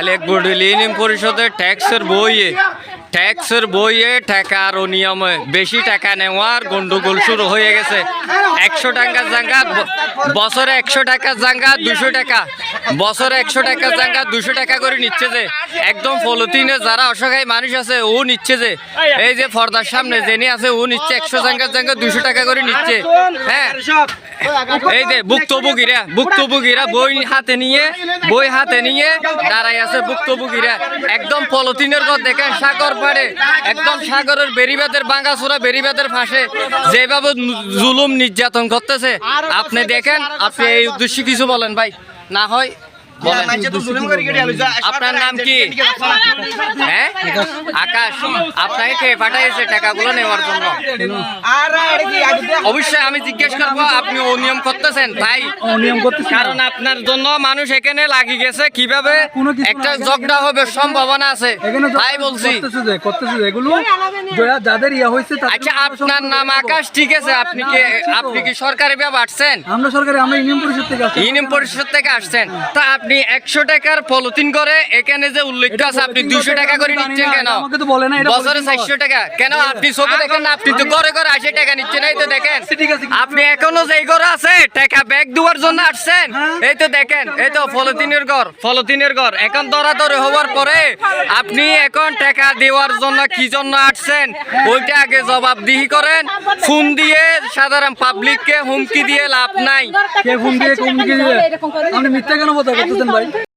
Alek বুডিল union পরিষদের ট্যাক্সের বইয়ে ট্যাক্সের বইয়ে টাকার নিয়মে বেশি টাকা নেওয়ার গন্ডগোল শুরু হয়ে গেছে। একশো টাকা জাঙ্গা বছরে একশো টাকা জাঙ্গা, দুশো টাকা। বছরে একশো টাকা জাঙ্গা দুশো টাকা করে নিচ্ছে যে। একদম ফলতিনে যারা অসহায় মানুষ আছে ও নিচ্ছে যে। এই যে পর্দার সামনে জেনে আছে ও নিচ্ছে একশো জাঙ্গা জাঙ্গা দুশো টাকা করে নিচ্ছে। হ্যাঁ। এই যে ভুক্তভোগীরা ভুক্তভোগীরা বই হাতে নিয়ে বই হাতে নিয়ে দাঁড়াই আছে ভুক্তভোগীরা। একদম পলিথিনের ঘর দেখেন সাগর পাড়ে একদম সাগরের বেরিবাদের বাঙ্গাচোরা বেরিবাদের ফাঁসে যেভাবে জুলুম নির্যাতন করতেছে। আপনি দেখেন আপনি এই উদ্দেশ্যে কিছু বলেন ভাই। না হয় বলেন আপনার নাম কি? হ্যাঁ? আকাশ আপনাকে কে পাঠাইছে টাকাগুলো নেওয়ার জন্য। অবশ্যই আমি জিজ্ঞেস করব আপনি অনিয়ম করতেছেন? তাই অনিয়ম করতেছি কারণ আপনার জন্য মানুষ এখানে লাগি গেছে। কীভাবে একটা না, ঝগড়া হবে সম্ভাবনা আছে। তাই বলছি। এগুলো যাদের ইয়া হয়েছে আচ্ছা আপনার নাম আকাশ ঠিক আছে আপনি কি আসছি তো। আপনি কি সরকারি ভাবে আসছেন? আমরা সরকারি আমরা ইউনিয়ন পরিষদ থেকে আসছি। ইউনিয়ন পরিষদ থেকে আসছেন। তা আপনি একশো টাকার পলিথিন করে এখানে যে উল্লেখ আছে আপনি দুশো টাকা করে নিচ্ছেন কেন? বছরে চারশো টাকা। কেন আপনি চোখে দেখেন না? আপনি তো ঘরে ঘরে আশি টাকা নিচ্ছেন এই তো দেখেন। আচ্ছা, আপনি এখনও যেই ঘরে আছে টাকা ব্যাগ দেওয়ার জন্য আসছেন। হ্যাঁ। এই তো দেখেন এই তো পলিথিনের ঘর পলিথিনের ঘর। এখন দরাদরি হওয়ার পরে আপনি এখন টাকা দেওয়ার জন্য কি জন্য আসছেন? ওইটা আগে জবাবদিহি করেন। ফোন দিয়ে সাধারণ পাবলিককে হুমকি দিয়ে লাভ নাই। কে ফোন দিয়ে হুমকি দিয়ে আপনি মিথ্যা কেন কথা করতেছেন ভাই